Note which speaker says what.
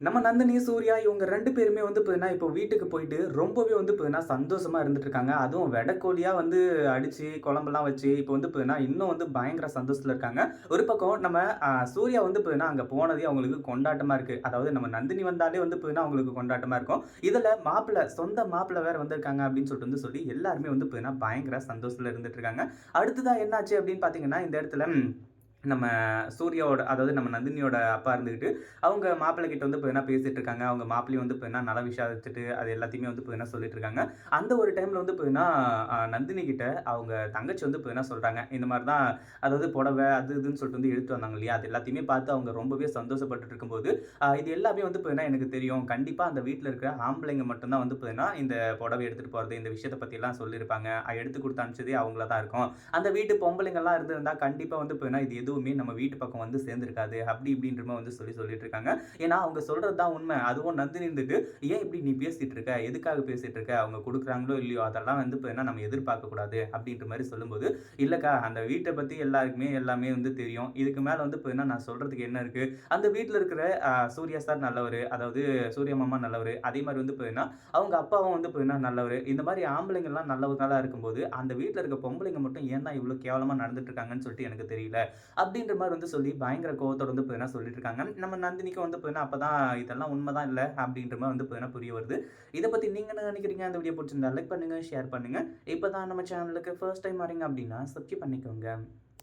Speaker 1: நம்ம நந்தினி, சூர்யா இவங்க ரெண்டு பேருமே வந்து பார்த்தீங்கன்னா, இப்போ வீட்டுக்கு போயிட்டு ரொம்பவே வந்து பார்த்தீங்கன்னா, சந்தோஷமாக இருந்துட்டு இருக்காங்க. அதுவும் வெடக்கோழியாக வந்து அடித்து குழம்பெல்லாம் வச்சு, இப்போ வந்து பார்த்தீங்கன்னா, இன்னும் வந்து பயங்கர சந்தோஷத்தில் இருக்காங்க. ஒரு பக்கம் நம்ம சூர்யா வந்து பார்த்தீங்கன்னா, அங்கே போனதே அவங்களுக்கு கொண்டாட்டமாக இருக்குது அதாவது நம்ம நந்தினி வந்தாலே வந்து பார்த்தீங்கன்னா, அவங்களுக்கு கொண்டாட்டமாக இருக்கும். இதில் மாப்பிள்ளை, சொந்த மாப்பிள்ளை வேற வந்திருக்காங்க அப்படின்னு சொல்லிட்டு வந்து சொல்லி, எல்லாருமே வந்து பார்த்தீங்கன்னா, பயங்கர சந்தோஷத்தில் இருந்துட்டு இருக்காங்க. அடுத்ததான் என்னாச்சு அப்படின்னு பார்த்தீங்கன்னா, இந்த இடத்துல நம்ம சூர்யாவோட அதாவது நம்ம நந்தினியோட அப்பா இருந்துக்கிட்டு அவங்க மாப்பிள்ளை கிட்ட வந்து இப்போ என்ன பேசிட்டு இருக்காங்க. அவங்க மாப்பிள்ளையும் வந்து இப்போ என்ன நல விசாரிச்சுட்டு, அது எல்லாத்தையுமே வந்து இப்போ என்ன சொல்லிட்டு இருக்காங்க. அந்த ஒரு டைம்ல வந்து இப்போ என்ன நந்தினி கிட்ட அவங்க தங்கச்சி வந்து இப்போ என்ன சொல்றாங்க. இந்த மாதிரி தான் அதாவது புடவை அது இதுன்னு சொல்லிட்டு வந்து எடுத்து வந்தாங்க இல்லையா? அது எல்லாத்தையுமே பார்த்து அவங்க ரொம்பவே சந்தோஷப்பட்டு இருக்கும்போது, இது எல்லாமே வந்து இப்போ என்ன எனக்கு தெரியும். கண்டிப்பா அந்த வீட்டில் இருக்கிற ஆம்பளைங்க மட்டும்தான் வந்து வந்து என்ன இந்த புடவை எடுத்துட்டு போறது, இந்த விஷயத்தை பற்றிலாம் சொல்லியிருப்பாங்க. எடுத்து கொடுத்து அனுப்பிச்சதே அவங்கள தான் இருக்கும். அந்த வீட்டு பொம்பளைங்கலாம் இருந்திருந்தா கண்டிப்பா வந்து பார்த்தீங்கன்னா, இது எதுவும் நம்ம வீட்டு பக்கம் வந்து சேர்ந்துருக்காது அப்படி இப்படின்ற வந்து சொல்லி சொல்லிட்டு இருக்காங்க. ஏன்னா அவங்க சொல்றது தான் உண்மை. அதுவும் நந்தினி இருந்துட்டு, "ஏன் இப்படி நீ பேசிட்டு இருக்க? எதுக்காக பேசிட்டு இருக்க? அவங்க கொடுக்குறாங்களோ இல்லையோ, அதெல்லாம் வந்து இப்போ என்ன நம்ம எதிர்பார்க்கக்கூடாது அப்படின்ற மாதிரி சொல்லும்போது, இல்லைக்கா அந்த வீட்டை பத்தி எல்லாருக்குமே எல்லாமே வந்து தெரியும். இதுக்கு மேல வந்து இப்போ என்ன நான் சொல்றதுக்கு என்ன இருக்கு? அந்த வீட்டில் இருக்கிற சூர்யா சார் நல்லவர் அதாவது சூரிய மாமா நல்லவர் அதே மாதிரி வந்து பார்த்தீங்கன்னா, அவங்க அப்பாவும் வந்து இப்போ என்ன நல்லவர் இந்த மாதிரி ஆம்பளைங்கள்லாம் நல்லவர்களாக இருக்கும்போது, அந்த வீட்டில் இருக்க பொம்பளைங்க மட்டும் ஏன் தான் இவ்வளோ கேவலமாக நடந்துட்டு இருக்காங்கன்னு சொல்லிட்டு எனக்கு தெரியல." அப்படின்ற மாதிரி வந்து சொல்லி பயங்கர கோவத்தோட வந்து பார்த்தீங்கன்னா சொல்லிட்டு இருக்காங்க. நம்ம நந்தினிக்கும் வந்து பார்த்தீங்கன்னா, அப்பதான் இதெல்லாம் உண்மைதான் இல்லை அப்படின்ற மாதிரி வந்து பார்த்தீங்கன்னா புரிய வருது. இதை பத்தி நீங்க என்ன நினைக்கிறீங்க? அந்த வீடியோ பிடிச்சிருந்தா லைக் பண்ணுங்க, ஷேர் பண்ணுங்க. இப்போதான் நம்ம சேனலுக்கு ஃபர்ஸ்ட் டைம் வரீங்க அப்படின்னா சப்ஸ்கிரைப் பண்ணிக்கோங்க.